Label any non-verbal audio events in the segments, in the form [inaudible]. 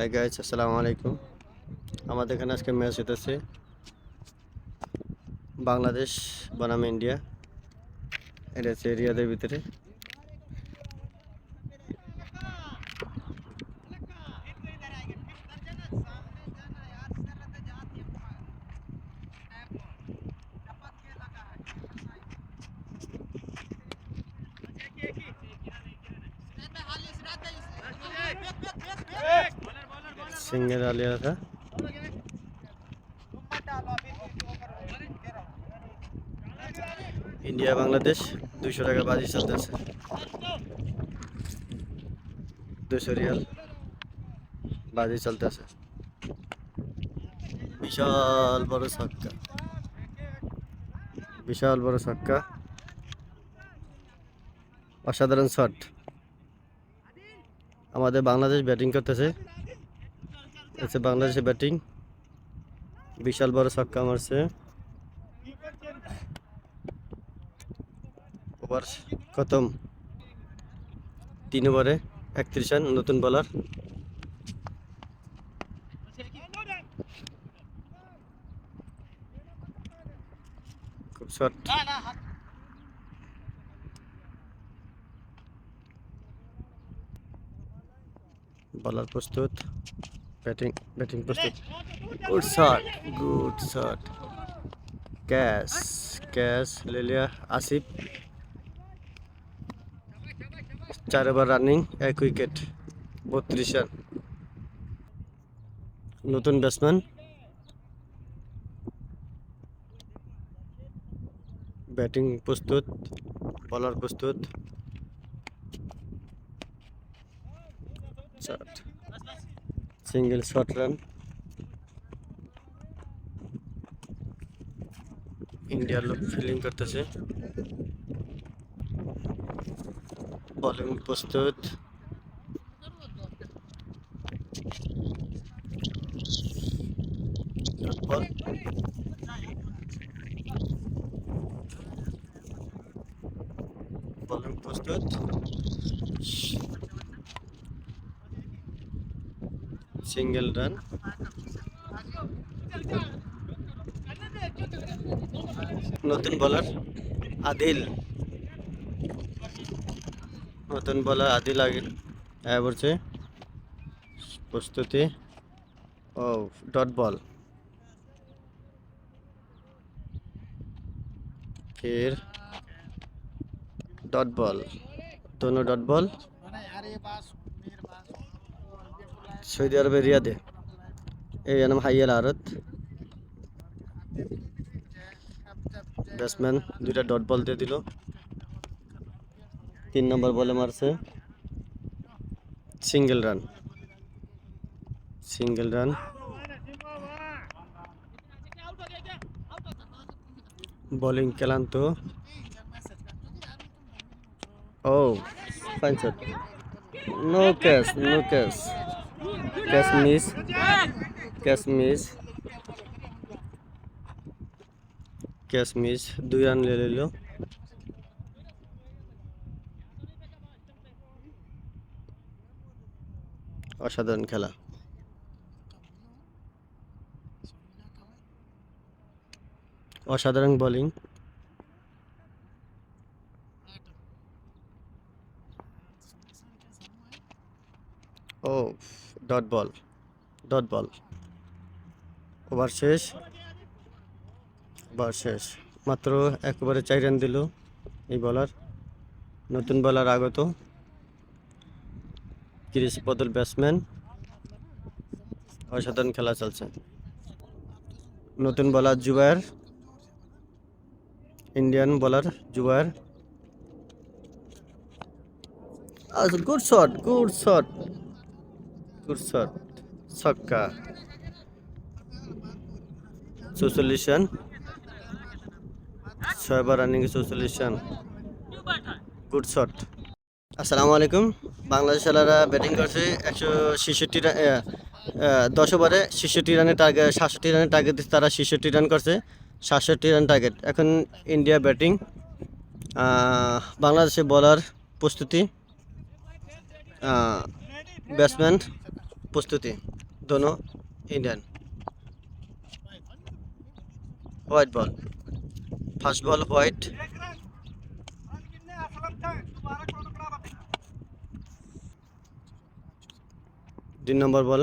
Hi guys আসসালামু আলাইকুম আমাদের এখানে আজকে ম্যাচ হতেছে বাংলাদেশ বনাম ইন্ডিয়া। এটা হচ্ছে রিয়াদের ভিতরে। সিঙ্গের আলিয়া था ইন্ডিয়া, বাংলাদেশ, দুইশো টাকা বাজি চলতেছে। দুশো রিয়াল বাজি চলতেছে। বিশাল বড় ছক্কা। বিশাল বড় ছক্কা। অসাধারণ শট। আমাদের বাংলাদেশ ব্যাটিং করতেছে। হচ্ছে বাংলাদেশের ব্যাটিং। বিশাল বড় ছক্কা মারছে। ওভার খতম। তিন ওভারে একত্রিশ রান, নতুন বলার খুব বলার প্রস্তুত। ব্যাটিং ব্যাটিং প্রস্তুত good shot good shot catch catch লেলিয়া Asif চার ওভার রানিং এক উইকেট বত্রিশ রান নতুন ব্যাটসম্যান ব্যাটিং প্রস্তুত বলার প্রস্তুত. Shot single shot run. ইন্ডিয়ার লোক ফিল্ডিং করতেছে। বলিং প্রস্তুত। বলিং প্রস্তুত। সিঙ্গেল রান নতুন বলার আদিল নতুন বলার আদিল আগে আয়া পড়ছে প্রস্তুতি ও ডট বল फिर डॉट बॉल दोनों डॉट बॉल সৌদি আরবে রিয়াদে। এই নাম হাইয়াল আরত। ব্যাটসম্যান দুইটা ডট বল দিয়ে দিল। তিন নম্বর বলে মারছে। Single run. Single run. Bowling ক্লান্ত। ও, fine shot. No catch no catch. Miss catch miss দুই রান লে নিল অসাধারণ খেলা। অসাধারণ বোলিং ও dot ball dot ball over শেষ. ওভার শেষ. মাত্র একবারে চার রান দিল এই বলার নতুন বলার আগত। ক্রিস বদল ব্যাটসম্যান অসাধারণ খেলা চলছে। নতুন bowler Zubair. Indian bowler Zubair. Good shot good shot shot ছক্কা। চৌচল্লিশ রান। ছয়বার রানিং চৌচল্লিশ গুড শট আসসালামু আলাইকুম। বাংলাদেশ খেলারা ব্যাটিং করছে একশো ছেষট্টি রান দশ ওভারে ছেষট্টি রানের টার্গেট সাতষট্টি রানের টার্গেট দিচ্ছে তারা ছেষট্টি রান করছে। সাতষট্টি রান টার্গেট এখন ইন্ডিয়া ব্যাটিং বাংলাদেশের বলার প্রস্তুতি ব্যাটসম্যান প্রস্তুতি, দোনো Indian. White ball first ball white দুই নম্বর বল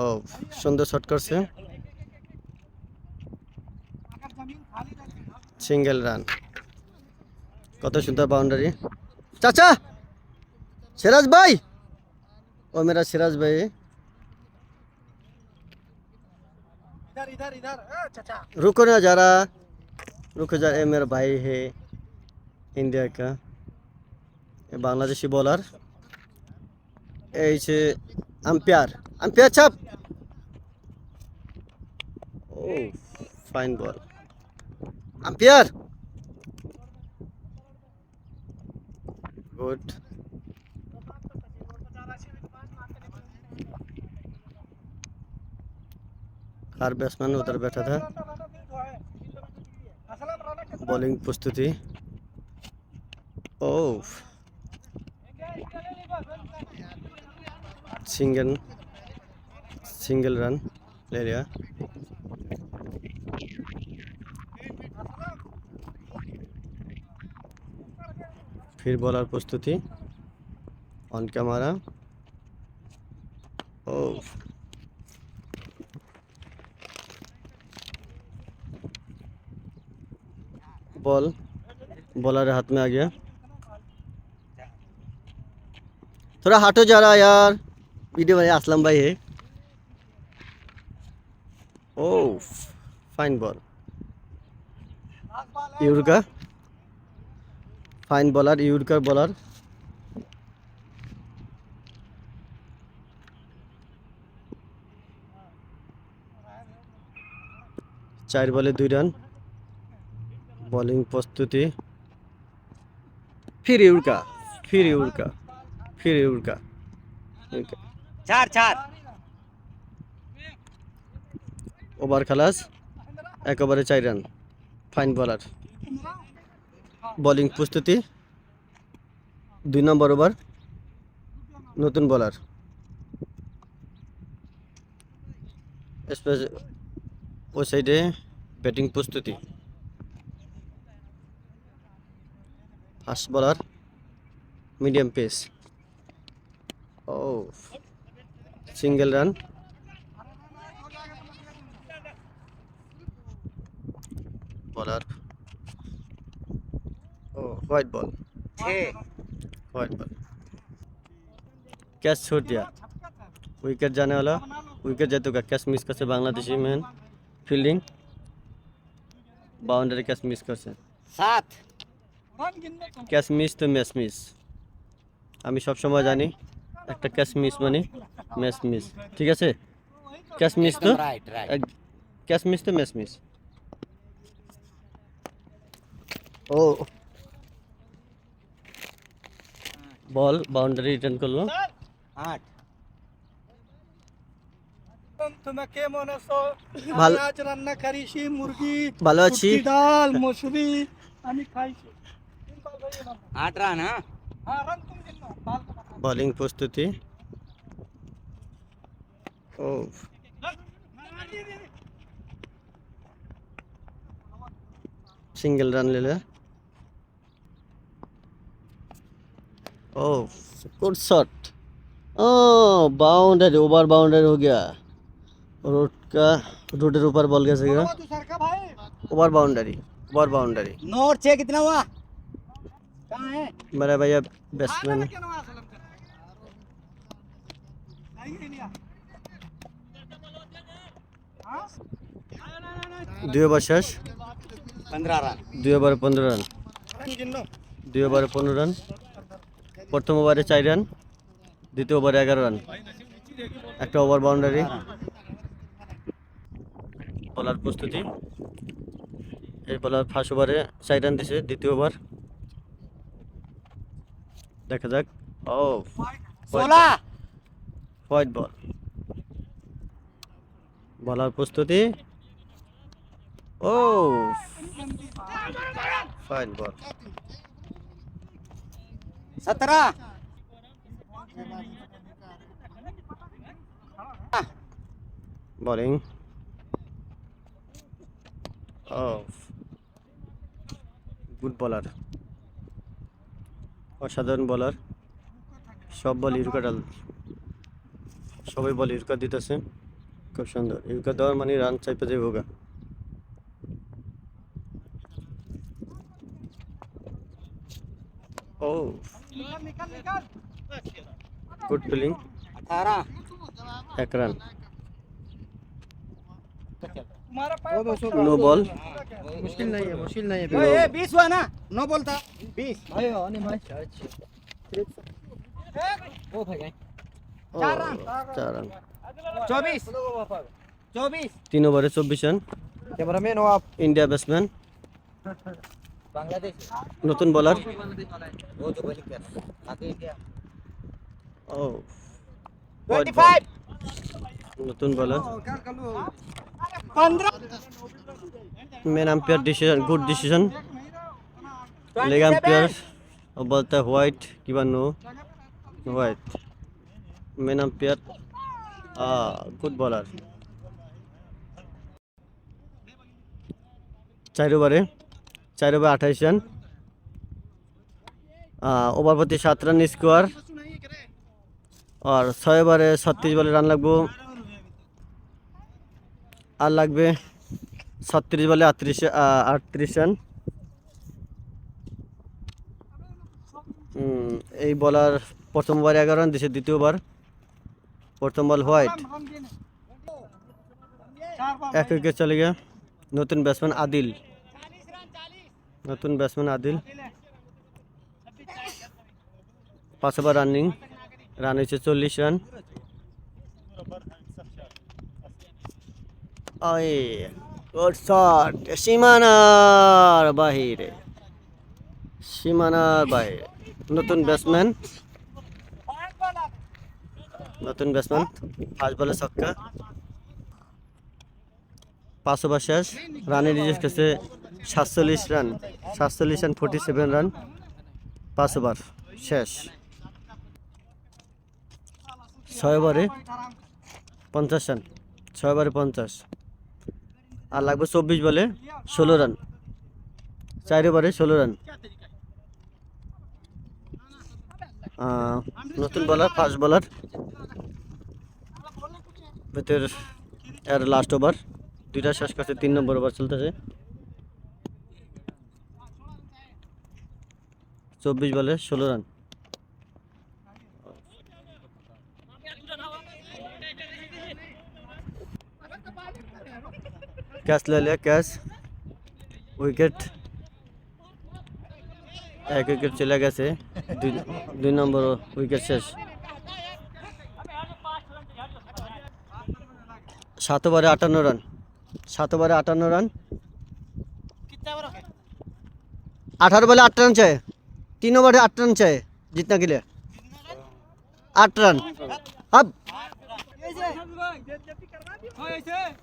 ও, সুন্দর শট করছে। সিঙ্গেল রান কত সুন্দর বাউন্ডারি চাচা! সেরাজ ভাই! और मेरा सिराज भाई। इधर इधर इधर। चाचा। रुको ना जा रहा रुको जा रहा मेरा भाई है इंडिया का। ये बांग्लादेशी बॉलर ऐसे अम्पायर अम्पायर छाप। फाइन बॉल अम्पायर गुड हर बैट्समैन उधर बैठा था। बॉलिंग प्रस्तुति। ओह। सिंगल सिंगल रन ले लिया। फिर बॉलर प्रस्तुति। On camera. बॉलर हाथ में आ गया थोड़ा हटो जा रहा यार वीडियो में असलम भाई है ओ fine ball yorker fine bowler yorker bowler চার বলে দুই রান बॉलिंग प्रस्तुति फिर उड़का फिर उड़का फिर उड़का चार चार ওভার খালাস একেবারে চার রান ফাইন বলার বোলিং প্রস্তুতি দুই নম্বর ওভার নতুন বলার ও সাইডে ব্যাটিং প্রস্তুতি ফাস্ট বলার মিডিয়াম পেস ও সিঙ্গেল রান বলার ও white ball white ball catch छोड़ दिया विकेट जाने वाला विकेट जाते होगा कैच मिस कर से Bangladeshi man fielding boundary catch miss कर से सात ক্যাশমিস তো মেসমিস। আমি সব সময় জানি একটা ক্যাশমিস মানে মেসমিস। ঠিক আছে? ক্যাশমিস তো ক্যাশমিস তো মেসমিস। ও। বল বাউন্ডারি রিটার্ন করল। আট। ভালো রান্না মুরগি ভালো আছি। ডাল মসুরি আমি খাইছি। हाँ? बॉलिंग प्रस्तुति। सिंगल रन ले गुड शॉट ओ बाउंड्री ओवर बाउंड्री हो गया। रोड का रोड के ऊपर बॉल कैसे गया over boundary over boundary note check कितना हुआ? मेरा भैया बैट्समैन কেন আসলাম আই নিয়া হ্যাঁ দুই ওভার শেষ पंद्रह रन দুই ওভারে পনেরো রান রান কিন্ন দুই ওভারে পনেরো রান প্রথম ওভারে চার রান দ্বিতীয় ওভারে এগারো রান একটা ওভার বাউন্ডারি বলার প্রস্তুতি এই বলার ফার্স্ট ওভারে চার রান দিছে দ্বিতীয় ওভার দেখা যাক। ও সোলা হোয়াইট বল। বলার প্রস্তুতি। ও ফাইন বল। সতেরো! বলিং। অফ গুড বলার। অসাধারণ বলার সব বল ইউরকা ডাল সবাই বল ইউরকা দিতেছে। খুব সুন্দর। ইউরকা দেওয়ার মানে রান চাইপে যাইব ভোগা ও। গুড ফিলিং এক রান तुम्हारा पैर নো বল मुश्किल नहीं है मुश्किल नहीं है ए, बीस हुआ ना नो बोलता बीस भाई आने भाई ओ भाई ও, চার রান चौबीस चौबीस তিন ওভারে চব্বিশ রান कैमरामैन हो आप ইন্ডিয়া ব্যাটসম্যান बांग्लादेश নতুন বলার वो जो बॉलिंग कर आगे इंडिया ও ट्वेंटी फाइव নতুন bowler main umpire decision good decision leg umpire বলতে হোয়াইট কিবা no white main umpire good bowler চার ওভারে চার ওভার আঠাইশ রান ওভার প্রতি সাত রান স্কোয়ার আর ছয় ওভারে ছত্রিশ বলে রান লাগবো। আর লাগবে ছত্রিশ বলে আটত্রিশ আটত্রিশ রান। এই বলার প্রথম বার এগারো রান দিছে দ্বিতীয়বার প্রথম বল হোয়াইট। এক উইকেট চলে গিয়ে নতুন ব্যাটসম্যান আদিল। নতুন ব্যাটসম্যান আদিল। পাঁচ ওভার রানিং রান হয়েছে চল্লিশ রান। শট সীমানার বাহিরে, সীমানার বাইরে নতুন ব্যাটসম্যান নতুন ব্যাটসম্যান ফার্স্ট বলে ছক্কা। পাঁচ ওভার শেষ রানের রিজেক্ট কাছে সাতচল্লিশ রান সাতচল্লিশ রান ফোর্টি সেভেন রান পাঁচ ওভার শেষ। ছয় ওভারে পঞ্চাশ রান ছয় ওভারে পঞ্চাশ। আর লাগবে চব্বিশ বলে ষোলো রান। চার ওভারে ষোলো রান। নতুন বলার ফার্স্ট বলার ভেতর এর লাস্ট ওভার দুইটা শেষ করছে, তিন নম্বর ওভার চলতেছে। চব্বিশ বলে ষোলো রান। ক্যাচ লাইলে ক্যাচ উইকেট এক উইকেট চলে গেছে দুই দুই নম্বর উইকেট শেষ সাত ওভারে আটান্ন রান সাত ওভারে আটান্ন রান अठारह बॉले आठ रन चाहिए तीनों बॉले आठ रन चाहिए जीतने के लिए आठ रन अब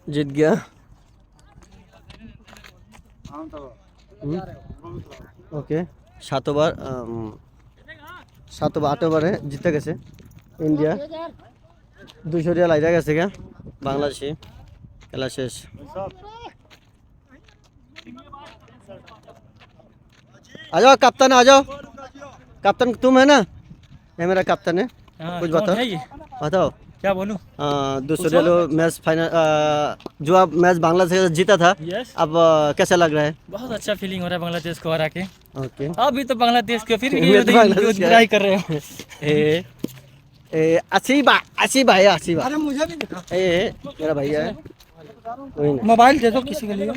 जीत गया हम्म, ओके सात ओवर अम, सात ओवर आठ ओवर है जीते গেছে ইন্ডিয়া দুশো রিয়াল আইরা গেছে গা বাংলাদেশি খেলা শেষ आ जाओ कप्तान आ जाओ कप्तान तुम है ना ये मेरा कप्तान है हाँ, कुछ कौन बताओ है ये? बताओ क्या बोलूँ? दूसरे मैच फाइनल जो अब मैच बांग्लादेश से जीता था यस अब कैसा लग रहा है? बहुत अच्छा फीलिंग हो रहा है बांग्लादेश को हरा के। ओके अभी तो बांग्लादेश के फिर भी [laughs] तो बुराई कर रहे हो। [laughs] ए ए अच्छी बात अच्छी भाई अच्छी बात अरे मुझे भी दिखा। ए ए, मेरा भैया है। मोबाइल दे दो किसी के लिए।